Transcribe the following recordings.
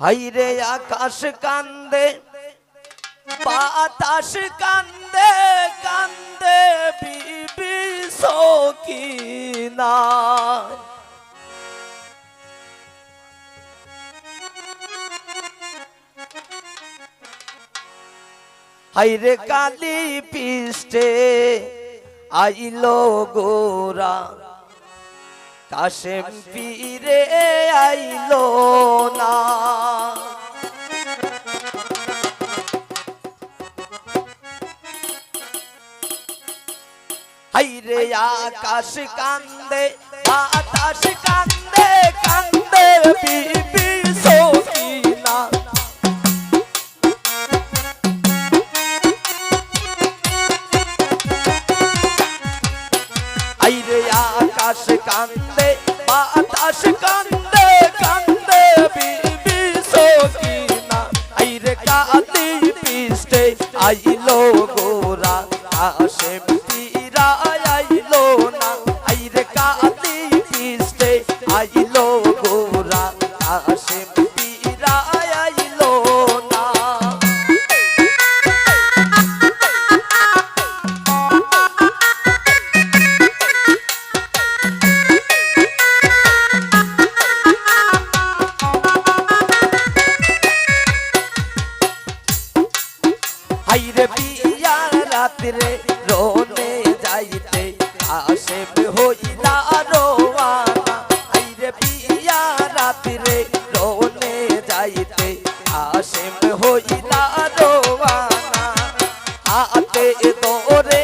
হাইরে আকাশ কান্দে বাতাস কান্দে কান্দে বিবি সকিনা। হাইরে কালি পিষ্টে আইলো গোরা। কাশেম ফিরে আইলো না। হাইরে আকাশ কান্দে বাতাস কান্দে কান্দে বিবি সকিনা আইলো গোরা কাশে রাত্রে রোনে যাইতে আসে হইলা রোয়ানা। আইরে পিয়া রাত্রে রোনে যাইতে আসে হইলা রোয়ানা। হাতে দোরে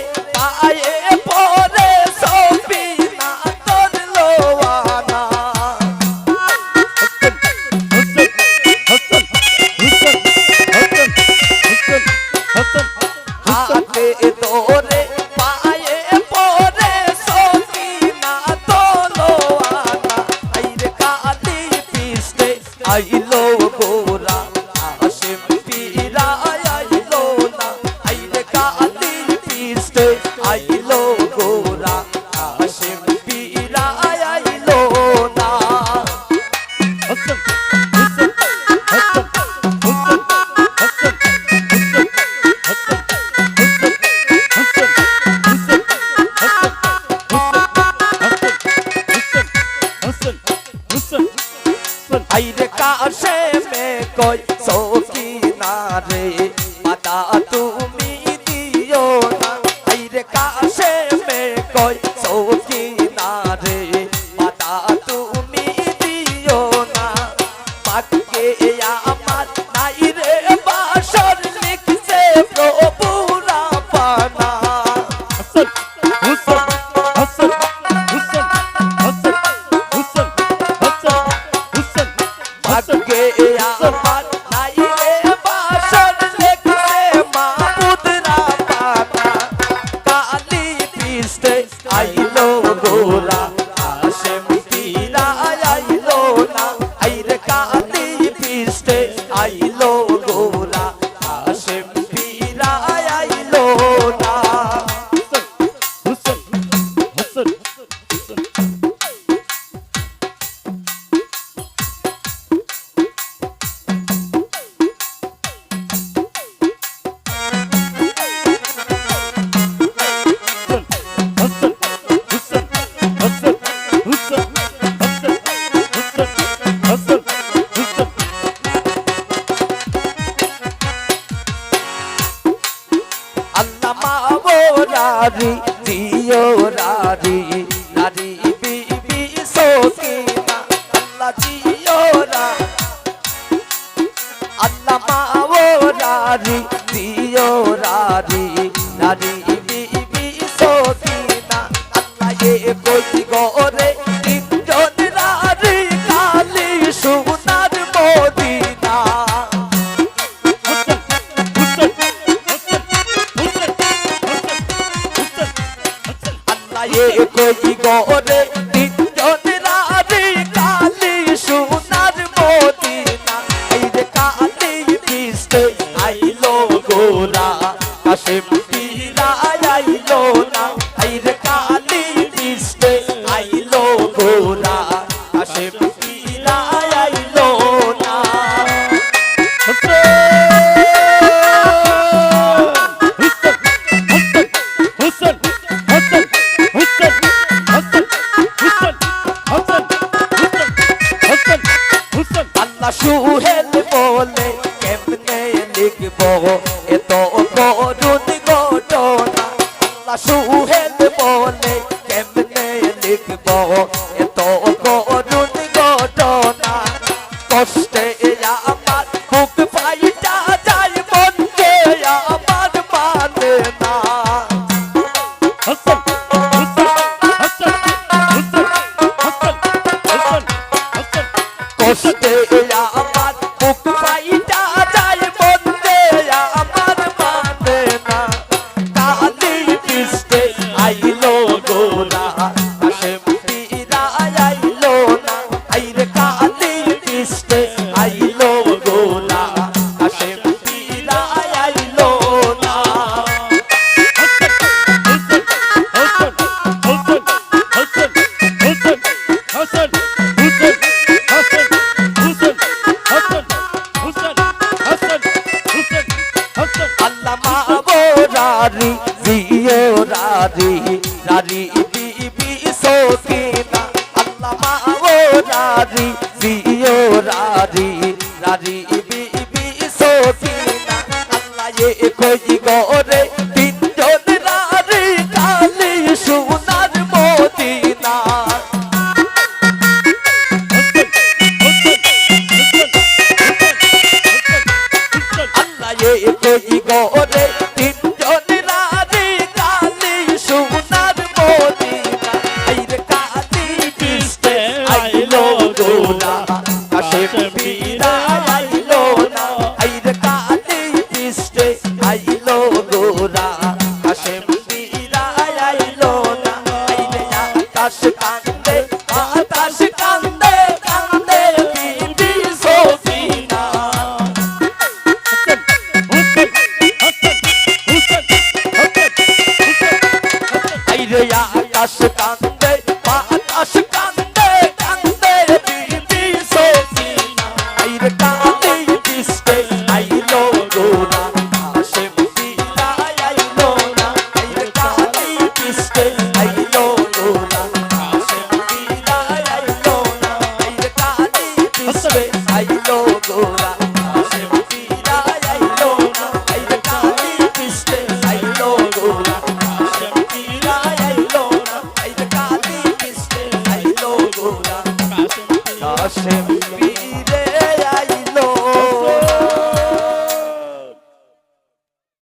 মে সৌকি না রে মাতা মাবো জিও রাজি রাজি বিবি সকিনা আল্লাহ জিও রাজি আল্লাহ মা ও দিও কই গরে তিনজন রাধি কালি, সোনার মদিনা। এই যে কালি দিস্তে আইলো গোরা। কাশেম পিরা আইলো না। আসু আল্লাহ মাগো রারি, জিও রারি রারি বিবি সকিনা আল্লাহ মাগো রারি, জিও রারি রারি বিবি সকিনা আল্লাহ এ কই গো day.